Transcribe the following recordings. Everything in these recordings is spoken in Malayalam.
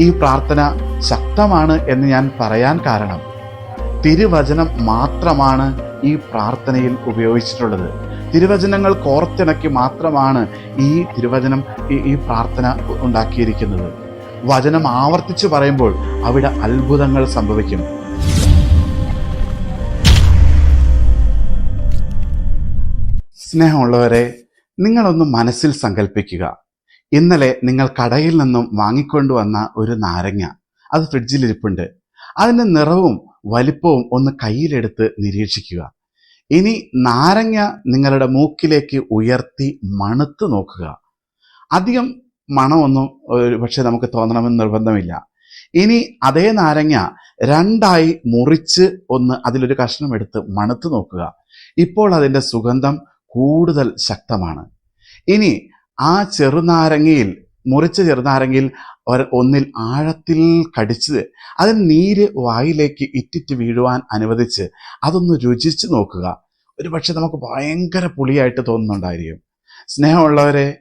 ഈ പ്രാർത്ഥന ശക്തമാണ് എന്ന് ഞാൻ പറയാൻ കാരണം. തിരുവചനം മാത്രമാണ് ഈ പ്രാർത്ഥനയിൽ ഉപയോഗിച്ചിട്ടുള്ളത്. തിരുവചനങ്ങൾ കോർത്തിണക്കി മാത്രമാണ് ഈ തിരുവചനം ഈ- പ്രാർത്ഥന ഉണ്ടാക്കിയിരിക്കുന്നത്. വചനം ആവർത്തിച്ച് പറയുമ്പോൾ അവിടെ അത്ഭുതങ്ങൾ സംഭവിക്കും. സ്നേഹമുള്ളവരെ നിങ്ങളൊന്ന് മനസ്സിൽ സങ്കല്പിക്കുക ഇന്നലെ നിങ്ങൾ കടയിൽ നിന്നും വാങ്ങിക്കൊണ്ടുവന്ന ഒരു നാരങ്ങ. അത് ഫ്രിഡ്ജിൽ ഇരിപ്പുണ്ട്. അതിന്റെ നിറവും വലിപ്പവും ഒന്ന് കയ്യിലെടുത്ത് നിരീക്ഷിക്കുക. ഇനി നാരങ്ങ നിങ്ങളുടെ മൂക്കിലേക്ക് ഉയർത്തി മണുത്ത് നോക്കുക. അധികം മണമൊന്നും പക്ഷെ നമുക്ക് തോന്നണമെന്ന് നിർബന്ധമില്ല. ഇനി അതേ നാരങ്ങ രണ്ടായി മുറിച്ച് ഒന്ന് അതിലൊരു കഷ്ണം എടുത്ത് മണുത്ത് നോക്കുക. ഇപ്പോൾ അതിന്റെ സുഗന്ധം കൂടുതൽ ശക്തമാണ്. ഇനി ആ ചെറുനാരങ്ങയിൽ മുറിച്ച ചെറുനാരങ്ങയിൽ ഒന്നിൽ ആഴത്തിൽ കടിച്ച് അതിന് നീര് വായിലേക്ക് ഇറ്റിറ്റ് വീഴുവാൻ അനുവദിച്ച് അതൊന്ന് രുചിച്ച് നോക്കുക. ഒരുപക്ഷെ നമുക്ക് ഭയങ്കര പുളിയായിട്ട് തോന്നുന്നുണ്ടായിരിക്കും. സ്നേഹമുള്ളവരെ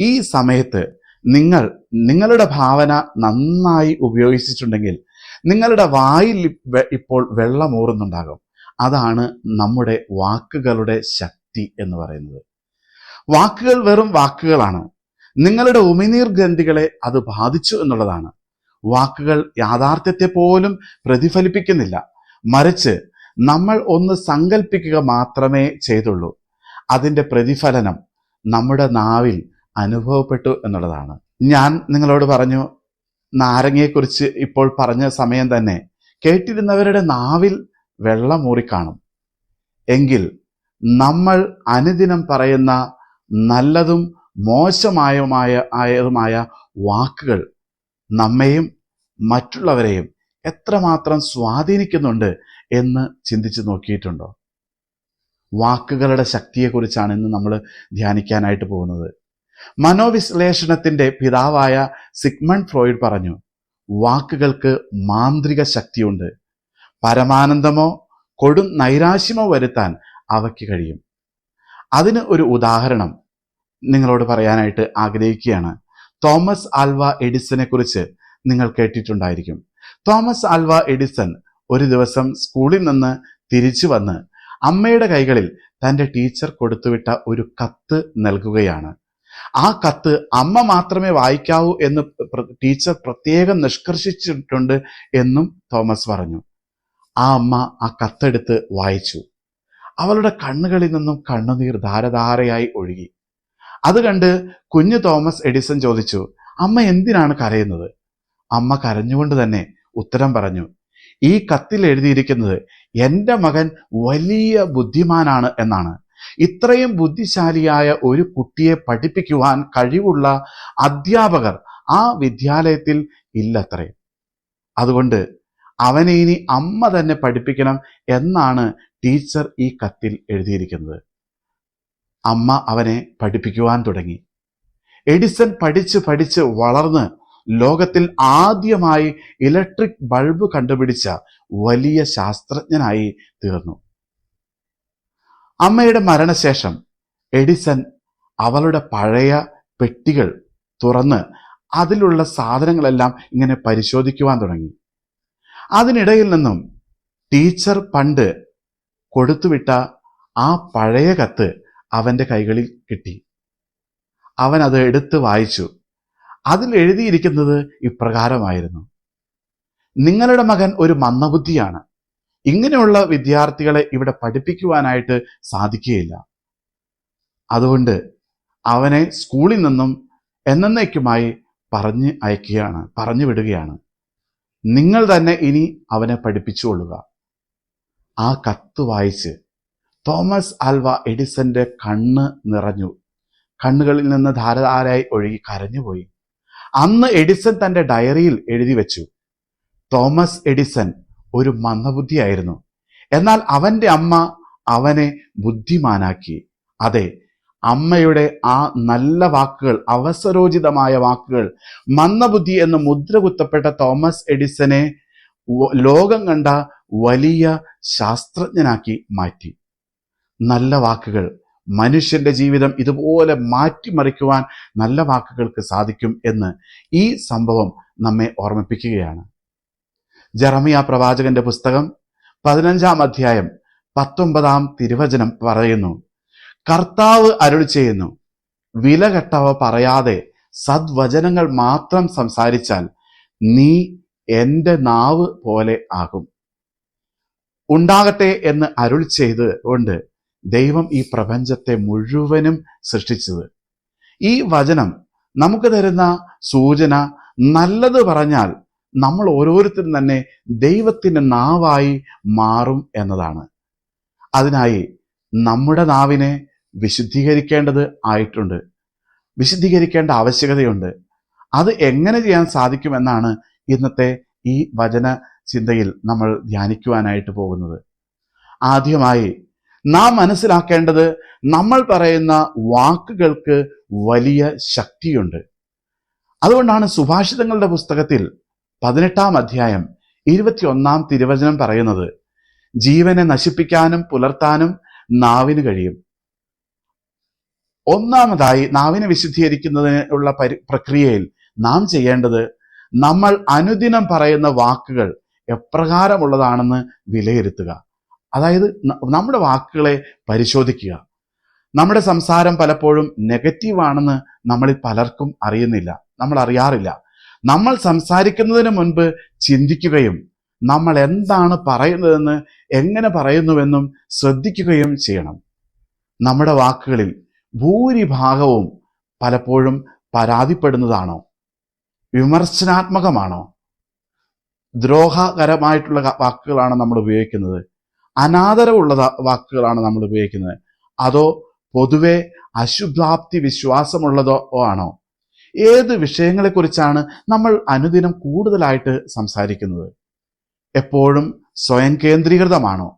ഈ സമയത്ത് നിങ്ങൾ നിങ്ങളുടെ ഭാവന നന്നായി ഉപയോഗിച്ചിട്ടുണ്ടെങ്കിൽ നിങ്ങളുടെ വായിൽ ഇപ്പ- ഇപ്പോൾ വെള്ളമൂറുന്നുണ്ടാകും. അതാണ് നമ്മുടെ വാക്കുകളുടെ ശക്തി എന്ന് പറയുന്നത്. വാക്കുകൾ വെറും വാക്കുകളാണ്. നിങ്ങളുടെ ഉമിനീർ ഗ്രന്ഥികളെ അത് ബാധിച്ചു എന്നുള്ളതാണ്. വാക്കുകൾ യാഥാർത്ഥ്യത്തെ പോലും പ്രതിഫലിപ്പിക്കുന്നില്ല. മറിച്ച് നമ്മൾ ഒന്ന് സങ്കല്പിക്കുക മാത്രമേ ചെയ്തുള്ളൂ. അതിന്റെ പ്രതിഫലനം നമ്മുടെ നാവിൽ അനുഭവപ്പെട്ടു എന്നുള്ളതാണ്. ഞാൻ നിങ്ങളോട് പറഞ്ഞു നാരങ്ങയെക്കുറിച്ച് ഇപ്പോൾ പറഞ്ഞ സമയം തന്നെ കേട്ടിരുന്നവരുടെ നാവിൽ വെള്ളമൂറിക്കാണും എങ്കിൽ നമ്മൾ അനുദിനം പറയുന്ന നല്ലതും മോശമായതുമായ ആയതുമായ വാക്കുകൾ നമ്മെയും മറ്റുള്ളവരെയും എത്രമാത്രം സ്വാധീനിക്കുന്നുണ്ട് എന്ന് ചിന്തിച്ച് നോക്കിയിട്ടുണ്ടോ? വാക്കുകളുടെ ശക്തിയെക്കുറിച്ചാണ് ഇന്ന് നമ്മൾ ധ്യാനിക്കാനായിട്ട് പോകുന്നത്. മനോവിശ്ലേഷണത്തിന്റെ പിതാവായ സിഗ്മണ്ട് ഫ്രോയിഡ് പറഞ്ഞു വാക്കുകൾക്ക് മാന്ത്രിക ശക്തിയുണ്ട്. പരമാനന്ദമോ കൊടും നൈരാശ്യമോ വരുത്താൻ അവയ്ക്ക് കഴിയും. അതിന് ഒരു ഉദാഹരണം നിങ്ങളോട് പറയാനായിട്ട് ആഗ്രഹിക്കുകയാണ്. തോമസ് ആൽവ എഡിസനെ കുറിച്ച് നിങ്ങൾ കേട്ടിട്ടുണ്ടായിരിക്കും. തോമസ് ആൽവ എഡിസൺ ഒരു ദിവസം സ്കൂളിൽ നിന്ന് തിരിച്ചു വന്ന് അമ്മയുടെ കൈകളിൽ തന്റെ ടീച്ചർ കൊടുത്തുവിട്ട ഒരു കത്ത് നൽകുകയാണ്. ആ കത്ത് അമ്മ മാത്രമേ വായിക്കാവൂ എന്ന് ടീച്ചർ പ്രത്യേകം നിഷ്കർഷിച്ചിട്ടുണ്ട് എന്നും തോമസ് പറഞ്ഞു. ആ അമ്മ ആ കത്തെടുത്ത് വായിച്ചു. അവളുടെ കണ്ണുകളിൽ നിന്നും കണ്ണുനീർ ധാരധാരയായി ഒഴുകി. അത് കണ്ട് കുഞ്ഞു തോമസ് എഡിസൺ ചോദിച്ചു അമ്മ എന്തിനാണ് കരയുന്നത്? അമ്മ കരഞ്ഞുകൊണ്ട് തന്നെ ഉത്തരം പറഞ്ഞു ഈ കത്തിൽ എഴുതിയിരിക്കുന്നത് എന്റെ മകൻ വലിയ ബുദ്ധിമാനാണ് എന്നാണ്. ഇത്രയും ബുദ്ധിശാലിയായ ഒരു കുട്ടിയെ പഠിപ്പിക്കുവാൻ കഴിവുള്ള അധ്യാപകർ ആ വിദ്യാലയത്തിൽ ഇല്ലത്രേ. അതുകൊണ്ട് അവനെ ഇനി അമ്മ തന്നെ പഠിപ്പിക്കണം എന്നാണ് ടീച്ചർ ഈ കത്തിൽ എഴുതിയിരിക്കുന്നത്. അമ്മ അവനെ പഠിപ്പിക്കുവാൻ തുടങ്ങി. എഡിസൺ പഠിച്ച് പഠിച്ച് വളർന്ന് ലോകത്തിൽ ആദ്യമായി ഇലക്ട്രിക് ബൾബ് കണ്ടുപിടിച്ച വലിയ ശാസ്ത്രജ്ഞനായി തീർന്നു. അമ്മയുടെ മരണശേഷം എഡിസൺ അവളുടെ പഴയ പെട്ടികൾ തുറന്ന് അതിലുള്ള സാധനങ്ങളെല്ലാം ഇങ്ങനെ പരിശോധിക്കുവാൻ തുടങ്ങി. അതിനിടയിൽ നിന്നും ടീച്ചർ പണ്ട് കൊടുത്തുവിട്ട ആ പഴയ കത്ത് അവന്റെ കൈകളിൽ കിട്ടി. അവൻ അത് എടുത്ത് വായിച്ചു. അതിൽ എഴുതിയിരിക്കുന്നത് ഇപ്രകാരമായിരുന്നു. നിങ്ങളുടെ മകൻ ഒരു മന്ദബുദ്ധിയാണ്. ഇങ്ങനെയുള്ള വിദ്യാർത്ഥികളെ ഇവിടെ പഠിപ്പിക്കുവാനായിട്ട് സാധിക്കുകയില്ല. അതുകൊണ്ട് അവനെ സ്കൂളിൽ നിന്നും എന്നേക്കുമായി പറഞ്ഞ് അയക്കുകയാണ് പറഞ്ഞു വിടുകയാണ്. നിങ്ങൾ തന്നെ ഇനി അവനെ പഠിപ്പിച്ചുകൊള്ളുക. ആ കത്ത് വായിച്ച് തോമസ് ആൽവ എഡിസന്റെ കണ്ണ് നിറഞ്ഞു. കണ്ണുകളിൽ നിന്ന് ധാരധാരായി ഒഴുകി കരഞ്ഞുപോയി. അന്ന് എഡിസൺ തന്റെ ഡയറിയിൽ എഴുതി വെച്ചു. തോമസ് എഡിസൺ ഒരു മന്ദബുദ്ധിയായിരുന്നു. എന്നാൽ അവന്റെ അമ്മ അവനെ ബുദ്ധിമാനാക്കി. അതെ അമ്മയുടെ ആ നല്ല വാക്കുകൾ അവസരോചിതമായ വാക്കുകൾ മന്ദബുദ്ധി എന്ന് മുദ്ര കുത്തപ്പെട്ട തോമസ് എഡിസനെ ലോകം കണ്ട വലിയ ശാസ്ത്രജ്ഞനാക്കി മാറ്റി. നല്ല വാക്കുകൾ മനുഷ്യന്റെ ജീവിതം ഇതുപോലെ മാറ്റിമറിക്കുവാൻ നല്ല വാക്കുകൾക്ക് സാധിക്കും എന്ന് ഈ സംഭവം നമ്മെ ഓർമ്മിപ്പിക്കുകയാണ്. ജറമിയ പ്രവാചകന്റെ പുസ്തകം പതിനഞ്ചാം അധ്യായം പത്തൊമ്പതാം തിരുവചനം പറയുന്നു കർത്താവ് അരുൾ ചെയ്യുന്നു വില കെട്ടവ പറയാതെ സദ്വചനങ്ങൾ മാത്രം സംസാരിച്ചാൽ നീ എന്റെ നാവ് പോലെ ആകും. ഉണ്ടാകട്ടെ എന്ന് അരുൾ ചെയ്ത് കൊണ്ട് ദൈവം ഈ പ്രപഞ്ചത്തെ മുഴുവനും സൃഷ്ടിച്ചത്. ഈ വചനം നമുക്ക് തരുന്ന സൂചന നല്ലത് പറഞ്ഞാൽ നമ്മൾ ഓരോരുത്തരും തന്നെ ദൈവത്തിന്റെ നാവായി മാറും എന്നതാണ്. അതിനായി നമ്മുടെ നാവിനെ വിശുദ്ധീകരിക്കേണ്ടത് ആയിട്ടുണ്ട്. വിശുദ്ധീകരിക്കേണ്ട ആവശ്യകതയുണ്ട്. അത് എങ്ങനെ ചെയ്യാൻ സാധിക്കുമെന്നാണ് ഇന്നത്തെ ഈ വചന ചിന്തയിൽ നമ്മൾ ധ്യാനിക്കുവാനായിട്ട് പോകുന്നത്. ആദ്യമായി നാം മനസ്സിലാക്കേണ്ടത് നമ്മൾ പറയുന്ന വാക്കുകൾക്ക് വലിയ ശക്തിയുണ്ട്. അതുകൊണ്ടാണ് സുഭാഷിതങ്ങളുടെ പുസ്തകത്തിൽ പതിനെട്ടാം അധ്യായം ഇരുപത്തിയൊന്നാം തിരുവചനം പറയുന്നത് ജീവനെ നശിപ്പിക്കാനും പുലർത്താനും നാവിന് കഴിയും. ഒന്നാമതായി നാവിനെ വിശുദ്ധീകരിക്കുന്നതിനുള്ള പരി പ്രക്രിയയിൽ നാം ചെയ്യേണ്ടത് നമ്മൾ അനുദിനം പറയുന്ന വാക്കുകൾ എപ്രകാരമുള്ളതാണെന്ന് വിലയിരുത്തുക. അതായത് നമ്മുടെ വാക്കുകളെ പരിശോധിക്കുക. നമ്മുടെ സംസാരം പലപ്പോഴും നെഗറ്റീവാണെന്ന് നമ്മളിൽ പലർക്കും അറിയുന്നില്ല. നമ്മൾ അറിയാറില്ല. നമ്മൾ സംസാരിക്കുന്നതിന് മുൻപ് ചിന്തിക്കുകയും നമ്മൾ എന്താണ് പറയുന്നതെന്ന് എങ്ങനെ പറയുന്നുവെന്നും ശ്രദ്ധിക്കുകയും ചെയ്യണം. നമ്മുടെ വാക്കുകളിൽ ഭൂരിഭാഗവും പലപ്പോഴും പരാതിപ്പെടുന്നതാണോ? വിമർശനാത്മകമാണോ? ദ്രോഹകരമായിട്ടുള്ള വാക്കുകളാണ് നമ്മൾ ഉപയോഗിക്കുന്നത്. അനാദരവുള്ള വാക്കുകളാണ് നമ്മൾ ഉപയോഗിക്കുന്നത്. അതോ പൊതുവെ അശുഭാപ്തി വിശ്വാസമുള്ളതോ ആണോ? ഏത് വിഷയങ്ങളെക്കുറിച്ചാണ് നമ്മൾ അനുദിനം കൂടുതലായിട്ട് സംസാരിക്കുന്നത്? എപ്പോഴും സ്വയം കേന്ദ്രീകൃതമാണോ?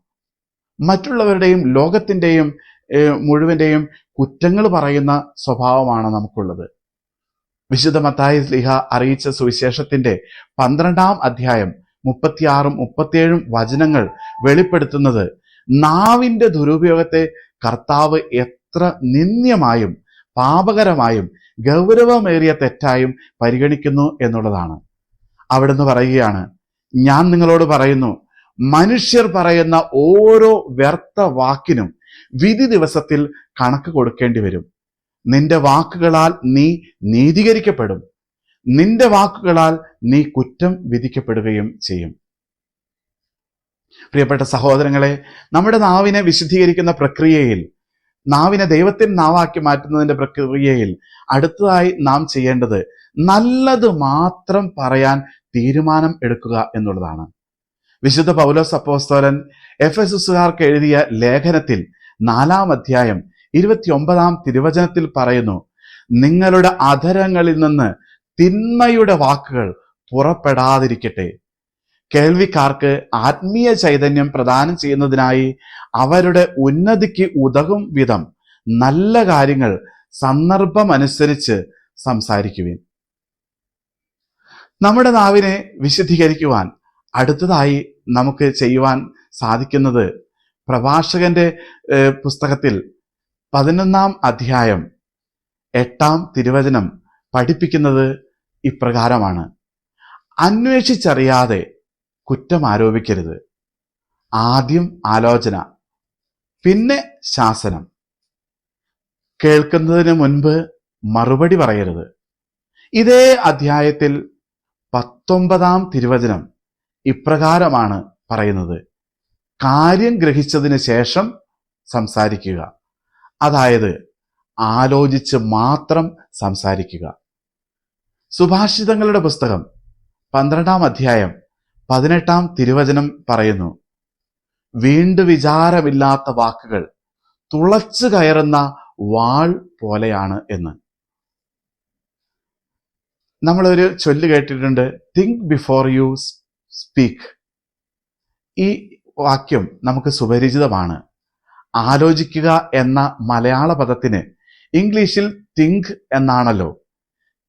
മറ്റുള്ളവരുടെയും ലോകത്തിന്റെയും മുഴുവന്റെയും കുറ്റങ്ങൾ പറയുന്ന സ്വഭാവമാണ് നമുക്കുള്ളത്? വിശുദ്ധ മത്തായി സ്ലിഹ അറിയിച്ച സുവിശേഷത്തിന്റെ പന്ത്രണ്ടാം അധ്യായം മുപ്പത്തിയാറും മുപ്പത്തിയേഴും വചനങ്ങൾ വെളിപ്പെടുത്തുന്നത് നാവിന്റെ ദുരുപയോഗത്തെ കർത്താവ് എത്ര നിന്ദ്യമായും പാപകരമായും ഗൗരവമേറിയ തെറ്റായും പരിഗണിക്കുന്നു എന്നുള്ളതാണ്. അവിടുന്ന് പറയുകയാണ് ഞാൻ നിങ്ങളോട് പറയുന്നു മനുഷ്യർ പറയുന്ന ഓരോ വ്യർത്ഥ വാക്കിനും വിധി ദിവസത്തിൽ കണക്ക് കൊടുക്കേണ്ടി വരും. നിന്റെ വാക്കുകളാൽ നീ നീതീകരിക്കപ്പെടും. നിന്റെ വാക്കുകളാൽ നീ കുറ്റം വിധിക്കപ്പെടുകയും ചെയ്യും. പ്രിയപ്പെട്ട സഹോദരങ്ങളെ നമ്മുടെ നാവിനെ വിശുദ്ധീകരിക്കുന്ന പ്രക്രിയയിൽ നാവിനെ ദൈവത്തിന് നാവാക്കി മാറ്റുന്നതിന്റെ പ്രക്രിയയിൽ അടുത്തതായി നാം ചെയ്യേണ്ടത് നല്ലത് മാത്രം പറയാൻ തീരുമാനം എടുക്കുക എന്നുള്ളതാണ്. വിശുദ്ധ പൗലോസ് അപ്പോസ്തോലൻ എഫ് എസ് എസുകാർക്ക് എഴുതിയ ലേഖനത്തിൽ നാലാം അധ്യായം ഇരുപത്തിയൊമ്പതാം തിരുവചനത്തിൽ പറയുന്നു നിങ്ങളുടെ അധരങ്ങളിൽ നിന്ന് തിന്മയുടെ വാക്കുകൾ പുറപ്പെടാതിരിക്കട്ടെ. കേൾവിക്കാർക്ക് ആത്മീയ ചൈതന്യം പ്രദാനം ചെയ്യുന്നതിനായി അവരുടെ ഉന്നതിക്ക് ഉതകും വിധം നല്ല കാര്യങ്ങൾ സന്ദർഭമനുസരിച്ച് സംസാരിക്കുവിൻ. നമ്മുടെ നാവിനെ വിശുദ്ധീകരിക്കുവാൻ അടുത്തതായി നമുക്ക് ചെയ്യുവാൻ സാധിക്കുന്നത് പ്രഭാഷകന്റെ പുസ്തകത്തിൽ പതിനൊന്നാം അധ്യായം എട്ടാം തിരുവചനം പഠിപ്പിക്കുന്നത് ഇപ്രകാരമാണ്. അന്വേഷിച്ചറിയാതെ കുറ്റം ആരോപിക്കരുത്. ആദ്യം ആലോചന പിന്നെ ശാസനം. കേൾക്കുന്നതിന് മുൻപ് മറുപടി പറയരുത്. ഇതേ അധ്യായത്തിൽ പത്തൊമ്പതാം തിരുവചനം ഇപ്രകാരമാണ് പറയുന്നത്. കാര്യം ഗ്രഹിച്ചതിന് ശേഷം സംസാരിക്കുക. അതായത് ആലോചിച്ച് മാത്രം സംസാരിക്കുക. സുഭാഷിതങ്ങളുടെ പുസ്തകം പന്ത്രണ്ടാം അധ്യായം പതിനെട്ടാം തിരുവചനം പറയുന്നു വീണ്ടു വിചാരമില്ലാത്ത വാക്കുകൾ തുളച്ചു കയറുന്ന വാൾ പോലെയാണ് എന്ന്. നമ്മളൊരു ചൊല്ല് കേട്ടിട്ടുണ്ട് തിങ്ക് ബിഫോർ യു സ്പീക്ക് ഈ വാക്യം നമുക്ക് സുപരിചിതമാണ്. ആലോചിക്കുക എന്ന മലയാള പദത്തിന് ഇംഗ്ലീഷിൽ തിങ്ക് എന്നാണല്ലോ.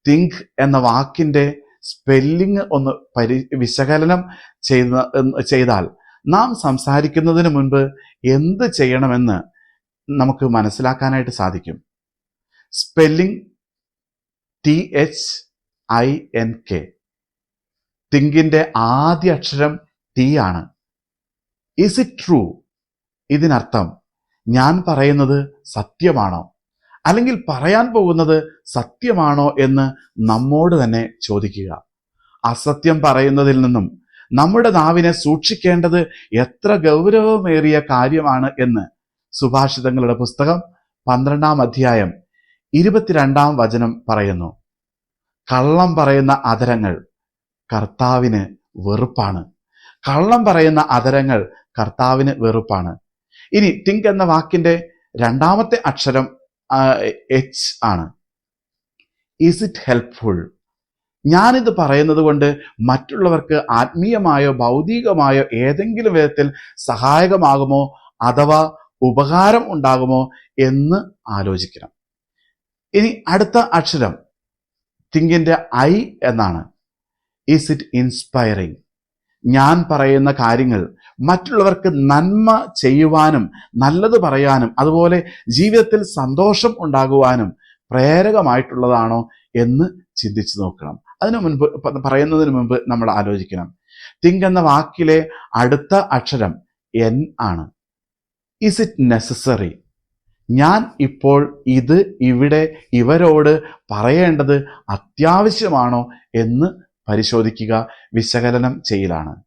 തിങ്ക് എന്ന വാക്കിന്റെ സ്പെല്ലിംഗ് ഒന്ന് പരി വിശകലനം ചെയ്ത ചെയ്താൽ നാം സംസാരിക്കുന്നതിന് മുൻപ് എന്ത് ചെയ്യണമെന്ന് നമുക്ക് മനസ്സിലാക്കാനായിട്ട് സാധിക്കും. Spelling T H I N K തിങ്കിന്റെ ആദ്യ അക്ഷരം ടി ആണ്. ഇസ് ഇറ്റ് ട്രൂ ഇതിനർത്ഥം ഞാൻ പറയുന്നത് സത്യമാണോ? അല്ലെങ്കിൽ പറയാൻ പോകുന്നത് സത്യമാണോ എന്ന് നമ്മോട് തന്നെ ചോദിക്കുക. അസത്യം പറയുന്നതിൽ നിന്നും നമ്മുടെ നാവിനെ സൂക്ഷിക്കേണ്ടത് എത്ര ഗൗരവമേറിയ കാര്യമാണ് എന്ന് സുഭാഷിതങ്ങളുടെ പുസ്തകം പന്ത്രണ്ടാം അധ്യായം ഇരുപത്തിരണ്ടാം വചനം പറയുന്നു. കള്ളം പറയുന്ന അതരങ്ങൾ കർത്താവിന് വെറുപ്പാണ്. കള്ളം പറയുന്ന അതരങ്ങൾ കർത്താവിന് വെറുപ്പാണ്. ഇനി തിങ്ക് എന്ന വാക്കിന്റെ രണ്ടാമത്തെ അക്ഷരം എച്ച് ആണ്. ഇസ് ഇറ്റ് ഹെൽപ്ഫുൾ ഞാനിത് പറയുന്നത് കൊണ്ട് മറ്റുള്ളവർക്ക് ആത്മീയമായോ ഭൗതികമായോ ഏതെങ്കിലും വിധത്തിൽ സഹായകമാകുമോ അഥവാ ഉപകാരം ഉണ്ടാകുമോ എന്ന് ആലോചിക്കണം. ഇനി അടുത്ത അക്ഷരം തിങ്കിന്റെ ഐ എന്നാണ്. ഇസ് ഇറ്റ് ഇൻസ്പയറിംഗ് ഞാൻ പറയുന്ന കാര്യങ്ങൾ മറ്റുള്ളവർക്ക് നന്മ ചെയ്യുവാനും നല്ലത് പറയാനും അതുപോലെ ജീവിതത്തിൽ സന്തോഷം ഉണ്ടാകുവാനും പ്രേരകമായിട്ടുള്ളതാണോ എന്ന് ചിന്തിച്ചു നോക്കണം. അതിനു മുൻപ് പറയുന്നതിന് മുൻപ് നമ്മൾ ആലോചിക്കണം. തിങ്ക് എന്ന വാക്കിലെ അടുത്ത അക്ഷരം എൻ ആണ്. ഇസ് ഇറ്റ് നെസസറി ഞാൻ ഇപ്പോൾ ഇത് ഇവിടെ ഇവരോട് പറയേണ്ടത് അത്യാവശ്യമാണോ എന്ന് പരിശോധിക്കുക വിശകലനം ചെയ്യലാണ്.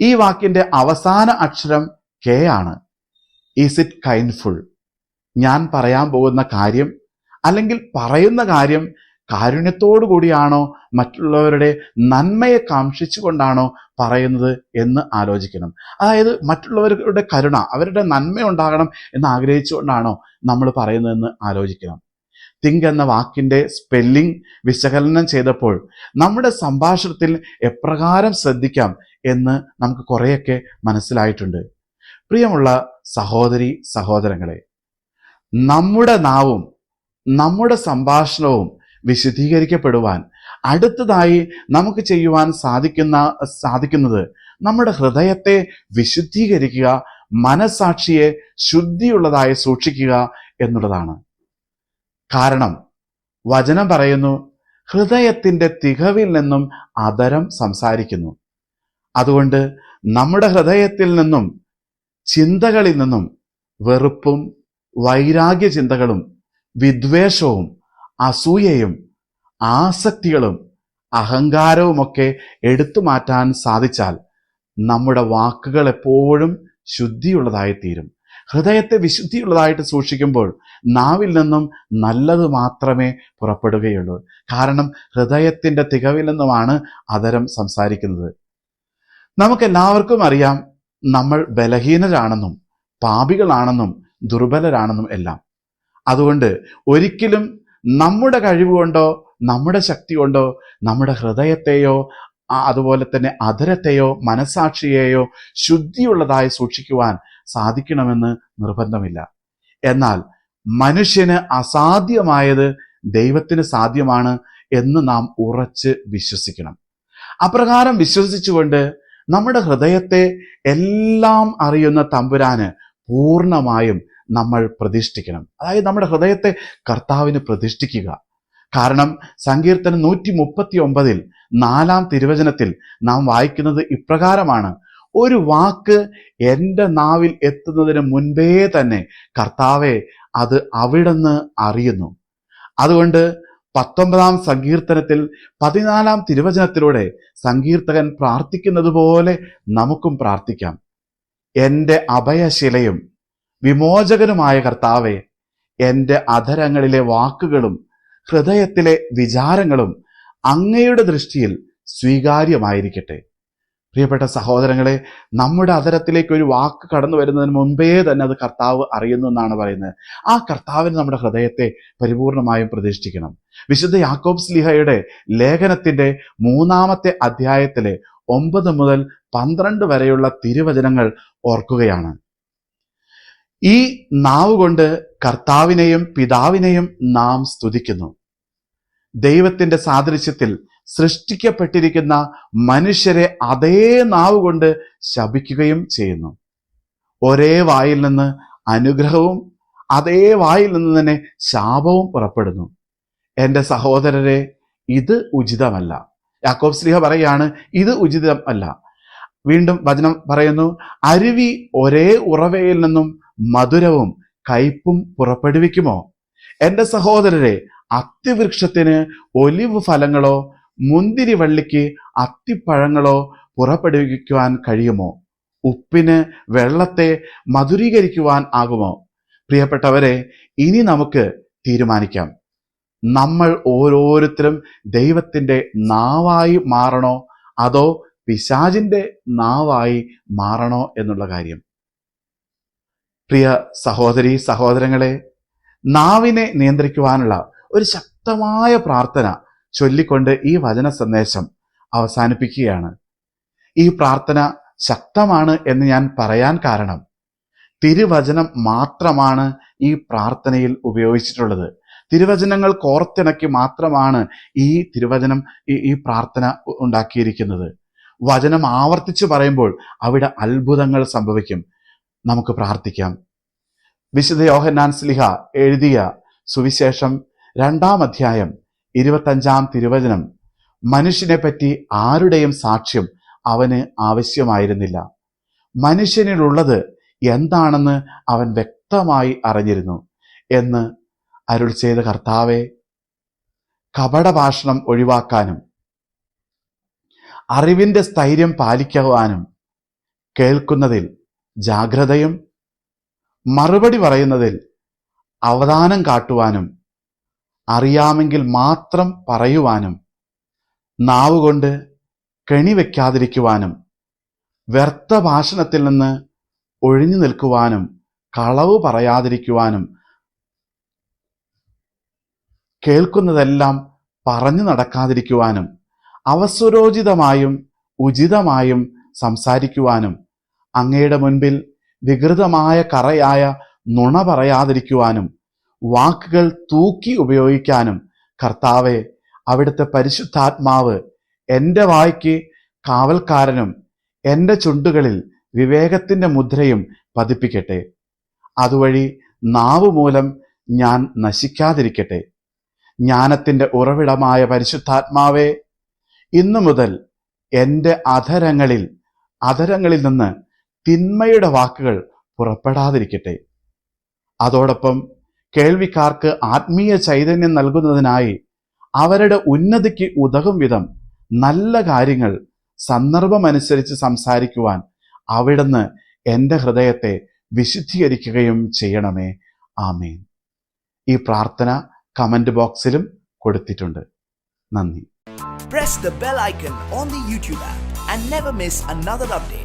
ഈ വാക്കിന്റെ അവസാന അക്ഷരം കെ ആണ്. ഈസ് ഇറ്റ് കൈൻഡ്ഫുൾ ഞാൻ പറയാൻ പോകുന്ന കാര്യം അല്ലെങ്കിൽ പറയുന്ന കാര്യം കാരുണ്യത്തോടു കൂടിയാണോ? മറ്റുള്ളവരുടെ നന്മയെ കാക്ഷിച്ചുകൊണ്ടാണോ പറയുന്നത് എന്ന് ആലോചിക്കണം. അതായത് മറ്റുള്ളവരുടെ കരുണ അവരുടെ നന്മ ഉണ്ടാകണം എന്ന് ആഗ്രഹിച്ചുകൊണ്ടാണോ നമ്മൾ പറയുന്നതെന്ന് ആലോചിക്കണം. തിങ്ക് എന്ന വാക്കിന്റെ സ്പെല്ലിംഗ് വിശകലനം ചെയ്തപ്പോൾ നമ്മുടെ സംഭാഷണത്തിൽ എപ്രകാരം ശ്രദ്ധിക്കാം എന്ന് നമുക്ക് കുറേയൊക്കെ മനസ്സിലായിട്ടുണ്ട്. പ്രിയമുള്ള സഹോദരി സഹോദരങ്ങളെ നമ്മുടെ നാവും നമ്മുടെ സംഭാഷണവും വിശദീകരിക്കപ്പെടുവാൻ അടുത്തതായി നമുക്ക് ചെയ്യുവാൻ സാധിക്കുന്ന സാധിക്കുന്നത് നമ്മുടെ ഹൃദയത്തെ വിശുദ്ധീകരിക്കുക മനസാക്ഷിയെ ശുദ്ധിയുള്ളതായി സൂക്ഷിക്കുക എന്നുള്ളതാണ്. കാരണം വചനം പറയുന്നു ഹൃദയത്തിന്റെ തികവിൽ നിന്നും അതരം സംസാരിക്കുന്നു. അതുകൊണ്ട് നമ്മുടെ ഹൃദയത്തിൽ നിന്നും ചിന്തകളിൽ നിന്നും വെറുപ്പും വൈരാഗ്യ ചിന്തകളും വിദ്വേഷവും അസൂയയും ആസക്തികളും അഹങ്കാരവുമൊക്കെ എടുത്തു മാറ്റാൻ സാധിച്ചാൽ നമ്മുടെ വാക്കുകൾ എപ്പോഴും ശുദ്ധിയുള്ളതായി തീരും ഹൃദയത്തെ വിശുദ്ധിയുള്ളതായിട്ട് സൂക്ഷിക്കുമ്പോൾ നാവിൽ നിന്നും നല്ലത് മാത്രമേ പുറപ്പെടുകയുള്ളൂ. കാരണം ഹൃദയത്തിന്റെ തികവിൽ നിന്നുമാണ് അതരം സംസാരിക്കുന്നത്. നമുക്കെല്ലാവർക്കും അറിയാം നമ്മൾ ബലഹീനരാണെന്നും പാപികളാണെന്നും ദുർബലരാണെന്നും എല്ലാം. അതുകൊണ്ട് ഒരിക്കലും നമ്മുടെ കഴിവുകൊണ്ടോ നമ്മുടെ ശക്തി കൊണ്ടോ നമ്മുടെ ഹൃദയത്തെയോ അതുപോലെ തന്നെ അധരത്തെയോ മനസാക്ഷിയെയോ ശുദ്ധിയുള്ളതായി സൂക്ഷിക്കുവാൻ സാധിക്കണമെന്ന് നിർബന്ധമില്ല. എന്നാൽ മനുഷ്യന് അസാധ്യമായത് ദൈവത്തിന് സാധ്യമാണ് എന്ന് നാം ഉറച്ച് വിശ്വസിക്കണം. അപ്രകാരം വിശ്വസിച്ചുകൊണ്ട് നമ്മുടെ ഹൃദയത്തെ എല്ലാം അറിയുന്ന തമ്പുരാന് പൂർണമായും നമ്മൾ പ്രതിഷ്ഠിക്കണം. അതായത് നമ്മുടെ ഹൃദയത്തെ കർത്താവിന് പ്രതിഷ്ഠിക്കുക. കാരണം സങ്കീർത്തനം നൂറ്റി മുപ്പത്തി ഒമ്പതിൽ നാലാം തിരുവചനത്തിൽ നാം വായിക്കുന്നത് ഇപ്രകാരമാണ്. ഒരു വാക്ക് എന്റെ നാവിൽ എത്തുന്നതിന് മുൻപേ തന്നെ കർത്താവെ അത് അവിടുന്ന് അറിയുന്നു. അതുകൊണ്ട് പത്തൊമ്പതാം സങ്കീർത്തനത്തിൽ പതിനാലാം തിരുവചനത്തിലൂടെ സങ്കീർത്തകൻ പ്രാർത്ഥിക്കുന്നത് പോലെ നമുക്കും പ്രാർത്ഥിക്കാം. എന്റെ അഭയശിലയും വിമോചകനുമായ കർത്താവെ എന്റെ അധരങ്ങളിലെ വാക്കുകളും ഹൃദയത്തിലെ വിചാരങ്ങളും അങ്ങയുടെ ദൃഷ്ടിയിൽ സ്വീകാര്യമായിരിക്കട്ടെ. പ്രിയപ്പെട്ട സഹോദരങ്ങളെ നമ്മുടെ അതരത്തിലേക്ക് ഒരു വാക്ക് കടന്നു വരുന്നതിന് മുമ്പേ തന്നെ അത് കർത്താവ് അറിയുന്നു എന്നാണ് പറയുന്നത്. ആ കർത്താവിന് നമ്മുടെ ഹൃദയത്തെ പരിപൂർണമായും പ്രതിഷ്ഠിക്കണം. വിശുദ്ധ യാക്കോബ് സ്ലിഹയുടെ ലേഖനത്തിന്റെ മൂന്നാമത്തെ അധ്യായത്തിലെ ഒമ്പത് മുതൽ പന്ത്രണ്ട് വരെയുള്ള തിരുവചനങ്ങൾ ഓർക്കുകയാണ്. ഈ നാവ് കൊണ്ട് കർത്താവിനെയും പിതാവിനെയും നാം സ്തുതിക്കുന്നു. ദൈവത്തിന്റെ സാദൃശ്യത്തിൽ സൃഷ്ടിക്കപ്പെട്ടിരിക്കുന്ന മനുഷ്യരെ അതേ നാവ് കൊണ്ട് ശപിക്കുകയും ചെയ്യുന്നു. ഒരേ വായിൽ നിന്ന് അനുഗ്രഹവും അതേ വായിൽ നിന്ന് തന്നെ ശാപവും പുറപ്പെടുന്നു. എന്റെ സഹോദരരെ ഇത് ഉചിതമല്ല. യാക്കോബ് സ്ലിഹ പറയാണ് ഇത് ഉചിതം അല്ല വീണ്ടും വചനം പറയുന്നു അരുവി ഒരേ ഉറവയിൽ നിന്നും മധുരവും കയ്പും പുറപ്പെടുവിക്കുമോ? എന്റെ സഹോദരരെ അത്യവൃക്ഷത്തിന് ഒലിവ് ഫലങ്ങളോ മുന്തിരി വള്ളിക്ക് അത്തിപ്പഴങ്ങളോ പുറപ്പെടുവിക്കുവാൻ കഴിയുമോ? ഉപ്പിന് വെള്ളത്തെ മധുരീകരിക്കുവാൻ ആകുമോ? പ്രിയപ്പെട്ടവരെ ഇനി നമുക്ക് തീരുമാനിക്കാം. നമ്മൾ ഓരോരുത്തരും ദൈവത്തിന്റെ നാവായി മാറണോ? അതോ പിശാചിന്റെ നാവായി മാറണോ എന്നുള്ള കാര്യം? പ്രിയ സഹോദരി സഹോദരങ്ങളെ നാവിനെ നിയന്ത്രിക്കുവാനുള്ള ഒരു ശക്തമായ പ്രാർത്ഥന ചൊല്ലിക്കൊണ്ട് ഈ വചന സന്ദേശം അവസാനിപ്പിക്കുകയാണ്. ഈ പ്രാർത്ഥന ശക്തമാണ് എന്ന് ഞാൻ പറയാൻ കാരണം തിരുവചനം മാത്രമാണ് ഈ പ്രാർത്ഥനയിൽ ഉപയോഗിച്ചിട്ടുള്ളത്. തിരുവചനങ്ങൾ കോർത്തിണക്കി മാത്രമാണ് ഈ തിരുവചനം ഈ പ്രാർത്ഥന ഉണ്ടാക്കിയിരിക്കുന്നത്. വചനം ആവർത്തിച്ചു പറയുമ്പോൾ അവിടെ അത്ഭുതങ്ങൾ സംഭവിക്കും. നമുക്ക് പ്രാർത്ഥിക്കാം. വിശുദ്ധ യോഹന്നാൻ സ്ലിഹ എഴുതിയ സുവിശേഷം രണ്ടാം അധ്യായം ഇരുപത്തഞ്ചാം തിരുവചനം. മനുഷ്യനെ പറ്റി ആരുടെയും സാക്ഷ്യം അവന് ആവശ്യമായിരുന്നില്ല. മനുഷ്യനിലുള്ളത് എന്താണെന്ന് അവൻ വ്യക്തമായി അറിഞ്ഞിരുന്നു എന്ന് അരുൾ ചെയ്ത കർത്താവെ കപടഭാഷണം ഒഴിവാക്കാനും അറിവിന്റെ സ്ഥൈര്യം പാലിക്കുവാനും കേൾക്കുന്നതിൽ ജാഗ്രതയും മറുപടി പറയുന്നതിൽ അവധാനം കാട്ടുവാനും അറിയാമെങ്കിൽ മാത്രം പറയുവാനും നാവുകൊണ്ട് കെണിവെക്കാതിരിക്കുവാനും വ്യർത്ഥ ഭാഷണത്തിൽ നിന്ന് ഒഴിഞ്ഞു നിൽക്കുവാനും കളവ് പറയാതിരിക്കുവാനും കേൾക്കുന്നതെല്ലാം പറഞ്ഞു നടക്കാതിരിക്കുവാനും അവസരോചിതമായും ഉചിതമായും സംസാരിക്കുവാനും അങ്ങയുടെ മുൻപിൽ വികൃതമായ കറയായ നുണ പറയാതിരിക്കുവാനും വാക്കുകൾ തൂക്കി ഉപയോഗിക്കാനും കർത്താവെ അവിടുത്തെ പരിശുദ്ധാത്മാവ് എന്റെ വായ്ക്ക് കാവൽക്കാരനും എന്റെ ചുണ്ടുകളിൽ വിവേകത്തിന്റെ മുദ്രയും പതിപ്പിക്കട്ടെ. അതുവഴി നാവ് മൂലം ഞാൻ നശിക്കാതിരിക്കട്ടെ. ജ്ഞാനത്തിന്റെ ഉറവിടമായ പരിശുദ്ധാത്മാവേ ഇന്നു മുതൽ എന്റെ അധരങ്ങളിൽ അധരങ്ങളിൽ നിന്ന് തിന്മയുടെ വാക്കുകൾ പുറപ്പെടാതിരിക്കട്ടെ. അതോടൊപ്പം കേൾവിക്കാർക്ക് ആത്മീയ ചൈതന്യം നൽകുന്നതിനായി അവരുടെ ഉന്നതിക്ക് ഉതകും വിധം നല്ല കാര്യങ്ങൾ സന്ദർഭമനുസരിച്ച് സംസാരിക്കുവാൻ അവിടുന്ന് എന്റെ ഹൃദയത്തെ വിശുദ്ധീകരിക്കുകയും ചെയ്യണമേ. ആമേൻ. ഈ പ്രാർത്ഥന കമന്റ് ബോക്സിലും കൊടുത്തിട്ടുണ്ട്. നന്ദി. Press the bell icon on the YouTube app and never miss another update.